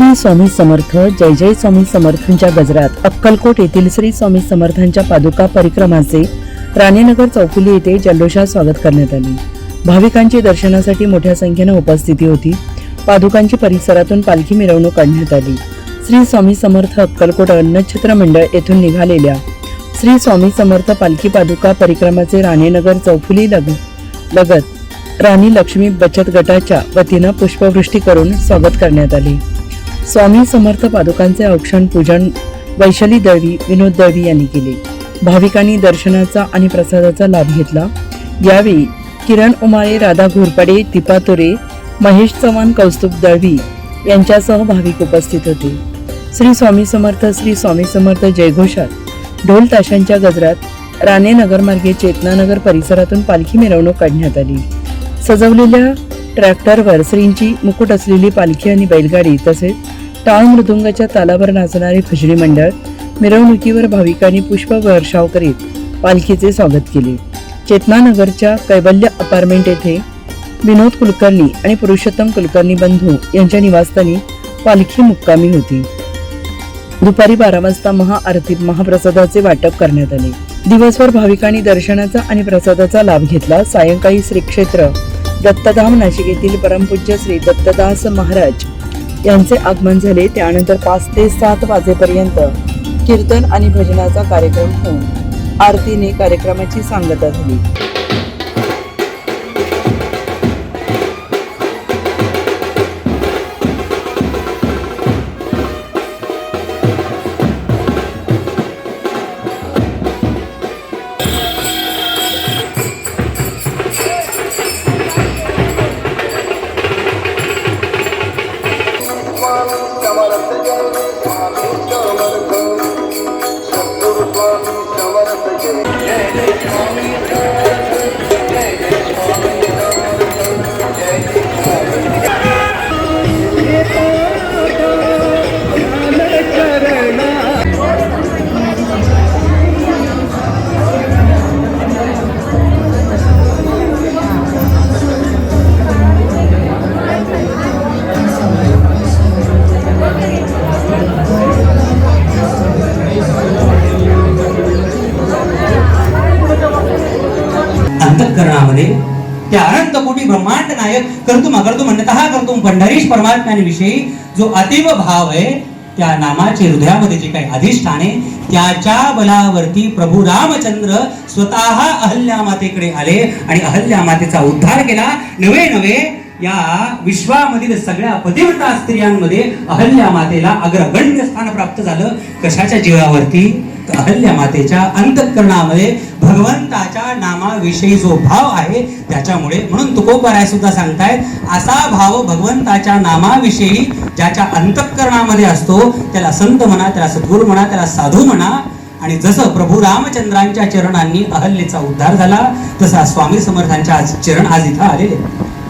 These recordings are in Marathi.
श्री स्वामी समर्थ जय जय स्वामी समर्थांच्या गजरात. अक्कलकोट येथील श्री स्वामी समर्थांच्या पादुका परिक्रमाचे राणेनगर चौफुली येथे जल्लोषात स्वागत करण्यात आले. भाविकांची दर्शनासाठी मोठ्या संख्येने उपस्थिती होती. पादुकांची परिसरातून पालखी मिरवणूक काढण्यात आली. श्री स्वामी समर्थ अक्कलकोट अन्नछत्र मंडळ येथून निघालेल्या श्री स्वामी समर्थ पालखी पादुका परिक्रमाचे राणेनगर चौफुली लग लगत राणी लक्ष्मी बचत गटाच्या वतीनं पुष्पवृष्टी करून स्वागत करण्यात आले. स्वामी समर्थ पादुकांचे औक्षण पूजन वैशाली दळवी विनोद दळवी यांनी केले. भाविकांनी दर्शनाचा आणि प्रसादाचा लाभ घेतला. यावेळी किरण उमाळे राधा घोरपडे दीपा महेश चव्हाण कौस्तुभ दळवी यांच्यासह भाविक उपस्थित होते. श्री स्वामी समर्थ श्री स्वामी समर्थ जयघोषात ढोल ताशांच्या गजरात राणे नगरमार्गे चेतनानगर परिसरातून पालखी मिरवणूक काढण्यात आली. सजवलेल्या ट्रॅक्टरवर श्रींची मुकुट असलेली पालखी आणि बैलगाडी तसेच टाळ मृदुंगाच्या तालावर नाचणारे भजनी मंडळ मिरवणुकीवर भाविकांनी पुष्प वर्षाव करीत पालखीचे स्वागत केले. चेतनानगरच्या कैवल्य अपार्टमेंट येथे विनोद कुलकर्णी आणि पुरुषोत्तम कुलकर्णी बंधू यांच्या निवासस्थानी पालखी मुक्कामी होती. दुपारी बारा वाजता महाआरती महाप्रसादाचे वाटप करण्यात आले. दिवसभर भाविकांनी दर्शनाचा आणि प्रसादाचा लाभ घेतला. सायंकाळी श्री क्षेत्र दत्तधाम नाशिक येथील परमपूज्य श्री दत्तदास महाराज यांचे आगमन झाले. त्यानंतर पाच ते सात वाजेपर्यंत कीर्तन आणि भजनाचा कार्यक्रम होऊन आरतीने कार्यक्रमाची सांगता झाली. स्वामी समर्थ त्या अनंत कोटी ब्रह्मांड नायक कर्तुम अकर्तुम अन्यतः कर्तुम पंढरीश परमात्म्यांविषयी जो अतीव भाव आहे त्या नामाचे हृदयामध्ये जे काही अधिष्ठान आहे त्याच्या बलावरती प्रभू रामचंद्र स्वतः अहल्या मातेकडे आले आणि अहल्या मातेचा उद्धार केला. नवे नवे या विश्वामधील सगळ्या पतिव्रता स्त्रियांमध्ये अहल्या मातेला अग्रगण्य स्थान प्राप्त झालं. कशाच्या जीवावरती? अहल्या मातेच्या अंतःकरणामध्ये भगवंताच्या नामाविषयी जो भाव आहे त्याच्यामुळे. म्हणून तुकोबराय सुद्धा सांगतायत असा भाव भगवंताच्या नामाविषयी ज्याच्या अंतःकरणामध्ये असतो त्याला संत म्हणा त्याला सद्गुरू म्हणा त्याला साधू म्हणा आणि जसं प्रभू रामचंद्रांच्या चरणांनी अहल्येचा उद्धार झाला तसा स्वामी समर्थांच्या आज चरण आज इथं आलेले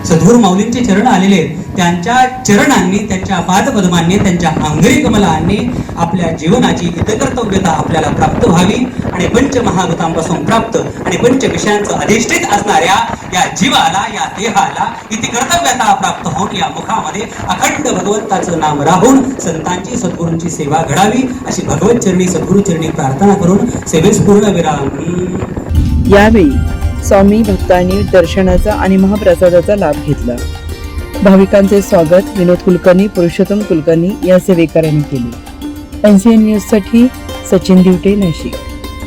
सधूर माऊलींचे चरण आलेले आहेत. त्यांच्या चरणांनी त्यांच्या पादपद्मांनी त्यांच्या आंगरी कमलांनी आपल्या जीवनाची हितकर्तव्यता आपल्याला प्राप्त व्हावी आणि पंचमहाभूतांपासून प्राप्त आणि पंच विषयांचं अधिष्ठित असणाऱ्या या जीवाला या देहाला इथे कर्तव्यता प्राप्त होऊन या मुखामध्ये अखंड भगवंताचं नाम राहून संतांची सद्गुरूंची सेवा घडावी अशी भगवत चरणी सद्गुरू चरणी प्रार्थना करून सेवेस पूर्ण विराम यावेळी स्वामी भक्तांनी दर्शनाचा आणि महाप्रसादाचा लाभ घेतला. भाविकांचे स्वागत विनोद कुलकर्णी पुरुषोत्तम कुलकर्णी या सेवेकरांनी केले. एनसीएन न्यूजसाठी सचिन दिवटे नाशिक.